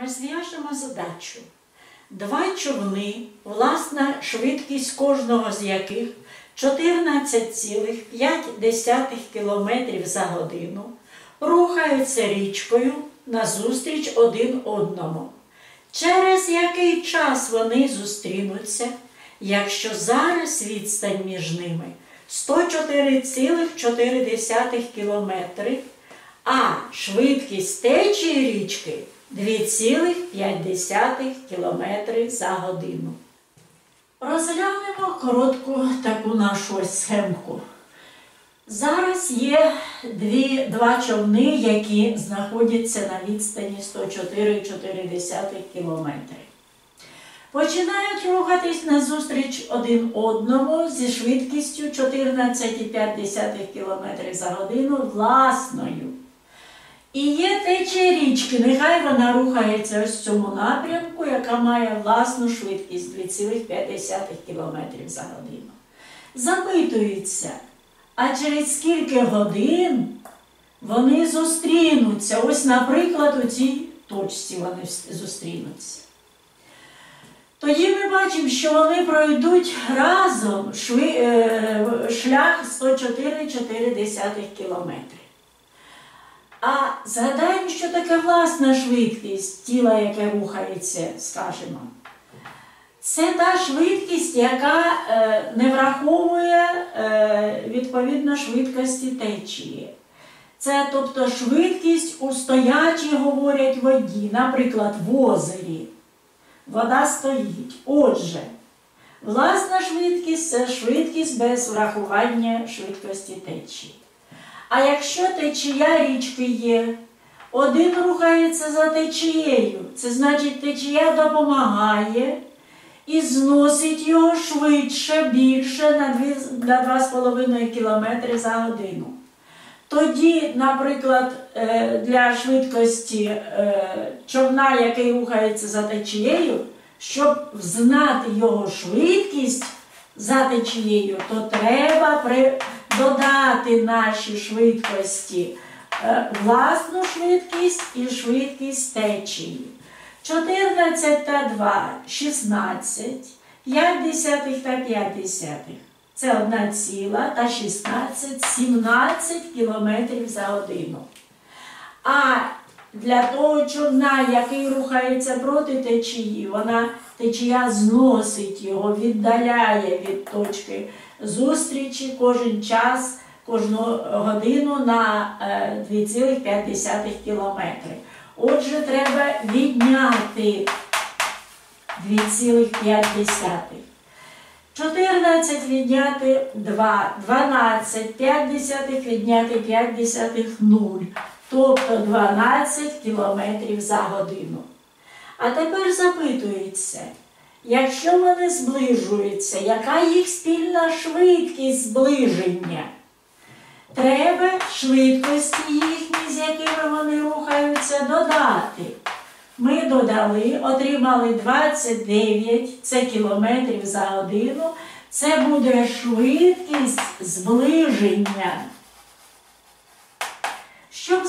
Розв'яжемо задачу. Два човни, власна швидкість кожного з яких 14,5 км за годину, рухаються річкою назустріч один одному. Через який час вони зустрінуться, якщо зараз відстань між ними 104,4 км, а швидкість течії річки 2,5 км за годину. Розглянемо коротку таку нашу схемку. Зараз є дві, два човни, які знаходяться на відстані 104,4 км. Починають рухатись назустріч один одному зі швидкістю 14,5 км за годину власною. І є течія річки, нехай вона рухається ось в цьому напрямку, яка має власну швидкість 2,5 км за годину. Запитується, а через скільки годин вони зустрінуться? Ось, наприклад, у цій точці вони зустрінуться. Тоді ми бачимо, що вони пройдуть разом е, шлях 104,4 км. А згадаємо, що таке власна швидкість тіла, яке рухається, скажімо. Це та швидкість, яка е, не враховує е, відповідно швидкості течії. Це тобто швидкість у стоячій, говорять воді, наприклад, в озері. Вода стоїть. Отже, власна швидкість це швидкість без врахування швидкості течії. А якщо течія річки є, один рухається за течією, це значить течія допомагає і зносить його швидше, більше на 2,5 км за годину. Тоді, наприклад, е, для швидкості е, човна, який рухається за течією, щоб знати його швидкість за течією, то треба додати наші швидкості е, власну швидкість і швидкість течії. 14 та 2 16, 5 десятих та 5 десятих. Це 1 ціла та 16, 17 кілометрів за годину. А для того човна, який рухається проти течії, вона течія зносить його, віддаляє від точки зустрічі кожен час, кожну годину на 2,5 кілометри. Отже, треба відняти 2,5. 14 відняти 2, 12, 5 відняти 5 десятих 0, тобто 12 кілометрів за годину. А тепер запитується, якщо вони зближуються, яка їх спільна швидкість зближення? Треба швидкості їхні, з якими вони рухаються, додати. Ми додали, отримали 29 це кілометрів за годину. Це буде швидкість зближення.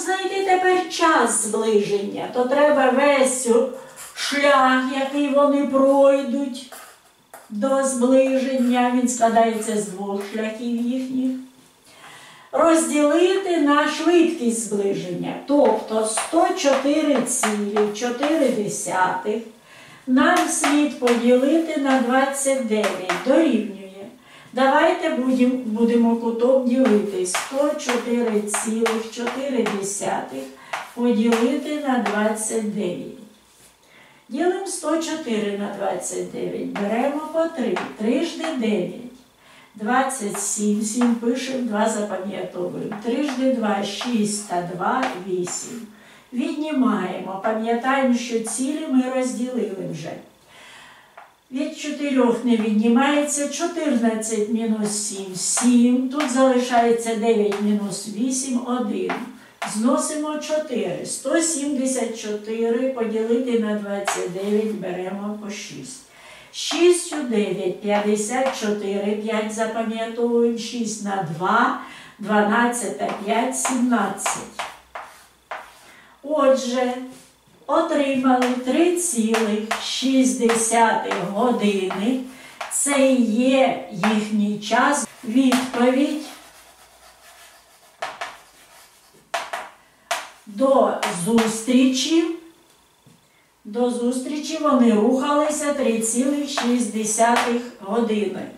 Знайти тепер час зближення, то треба весь шлях, який вони пройдуть до зближення. Він складається з двох шляхів їхніх розділити на швидкість зближення. Тобто 104,4 нам слід поділити на 29 дорівнює. Давайте будемо кутом ділити 104,4 поділити на 29. Ділимо 104 на 29. Беремо по 3. Трижди 9. 27, 7 пишемо, 2 запам'ятовуємо. Трижди 2, 6 та 2, 8. Віднімаємо. Пам'ятаємо, що цілі ми розділили вже. Від 4 не віднімається 14 мінус 7, 7. Тут залишається 9 мінус 8, 1. Зносимо 4. 174 поділити на 29 беремо по 6. 6 у 9, 54, 5 запам'ятовуємо, 6 на 2, 12 та 5, 17. Отже, отримали 3,6 години. Це є їхній час. Відповідь. До зустрічі. До зустрічі вони рухалися 3,6 години.